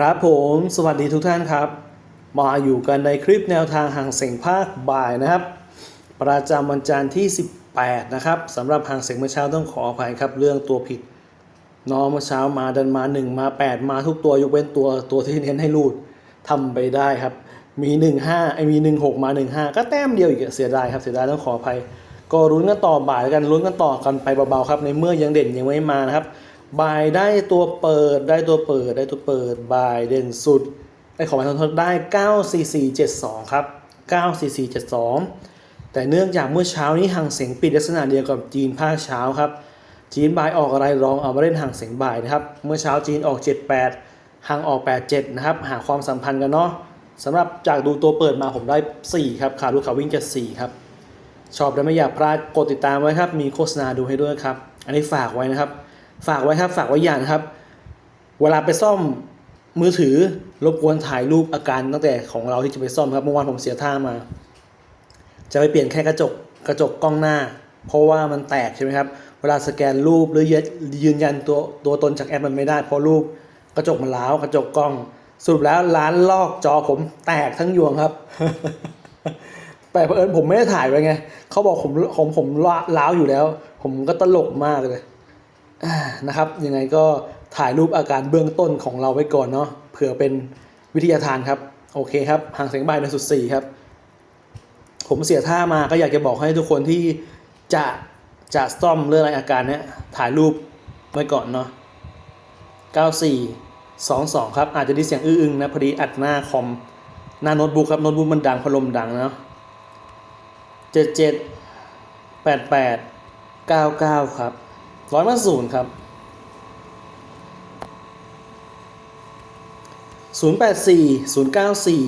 ครับผมสวัสดีทุกท่านครับ มาอยู่กันในคลิปแนวทางห่างเสียงภาคบ่ายนะครับ ประจำวันจันทร์ที่ 18 นะครับสำหรับห่างเสียงเมื่อเช้าต้องขออภัยครับ เรื่องตัวผิดน้องเมื่อเช้ามาดันมา 1 มา 8 มาทุกตัวยกเว้นตัวตัวที่เน้นให้รูดทำไปได้ครับ มี 15ไอ้มี 16 มา 15 ก็แต้มเดียวอีกเสียดายครับเสียดายต้องขออภัย ก็รุ้นกันต่อบ่ายกันลุ้นกันต่อกันไปเบาๆครับในเมื่อยังเด่นยังไม่มานะครับ บ่ายได้ตัวเปิดได้ตัวเปิดได้ตัวเปิดบ่ายเด่นสุด ได้ของมาทนทดได้ 94472 ครับ 94472 แต่เนื่องจากเมื่อเช้านี้ห่างเสียงปิดลักษณะเดียวกับจีนภาคเช้าครับ จีนบ่ายออกอะไรลองเอามาเล่นห่างเสียงบ่ายนะครับ เมื่อเช้าจีนออก 78ห่างออก 87 นะครับ หาความสัมพันธ์กันเนาะสำหรับจากดูตัวเปิดมาผมได้ 4 ครับขาดูขาวิ่งจะ4ครับชอบและไม่อยากพลาดกดติดตามไว้ครับ มีโฆษณาดูให้ด้วยครับ อันนี้ฝากไว้นะครับ ฝากไว้ครับฝากไว้อย่างนครับ เวลาไปซ่อมมือถือรบกวนถ่ายรูปอาการตั้งแต่ของเราที่จะไปซ่อมครับเมื่อวานผมเสียท่ามา จะไปเปลี่ยนแค่กระจกกระจกกล้องหน้า เพราะว่ามันแตกใช่ไหมครับ เวลาสแกนรูปหรือยืนยันตัวตัวตนจากแอปมันไม่ได้เพราะรูปกระจกมันล้าวกระจกกล้องสรุปแล้วร้านลอกจอผมแตกทั้งยวงครับ แต่เผอิญผมไม่ได้ถ่ายไว้ไงเขาบอกผมของผมล้าวอยู่แล้ว ผมก็ตลกมากเลย นะครับยังไงก็ถ่ายรูปอาการเบื้องต้นของเราไว้ก่อนเนาะเผื่อเป็นวิทยาทานครับ โอเคครับห่างเสียงบายในสุดสี่ครับ ผมเสียท่ามาก็อยากจะบอกให้ทุกคนที่จะจะซ่อมเรื่องอะไรอาการเนี้ยถ่ายรูปไว้ก่อนเนาะ94 22 ครับ อาจจะได้เสียงอื้ออึงนะพอดีอัดหน้าคอมหน้าโน้ตบุ๊กครับโน้ตบุ๊กมันดังพัดลมดังเนาะเจ็ดเจ็ดแปดแปดเก้าเก้าครับ ร้อยมาศูนย์ครับศูนย์แปดสี่ศูนย์เก้าสี่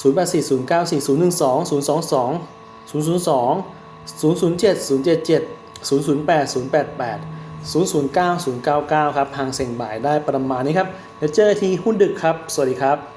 ศูนย์แปดสี่ศูนย์เก้าสี่ศูนย์หนึ่งสองศูนย์สองสองศูนย์ศูนย์สองศูนย์ศูนย์เจ็ดศูนย์เจ็ดเจ็ดศูนย์ศูนย์แปดศูนย์แปดแปดศูนย์ศูนย์เก้าศูนย์เก้าเก้าครับหางเสียงบ่ายได้ประมาณนี้ครับเดี๋ยวเจอที่หุ้นดึกครับ สวัสดีครับ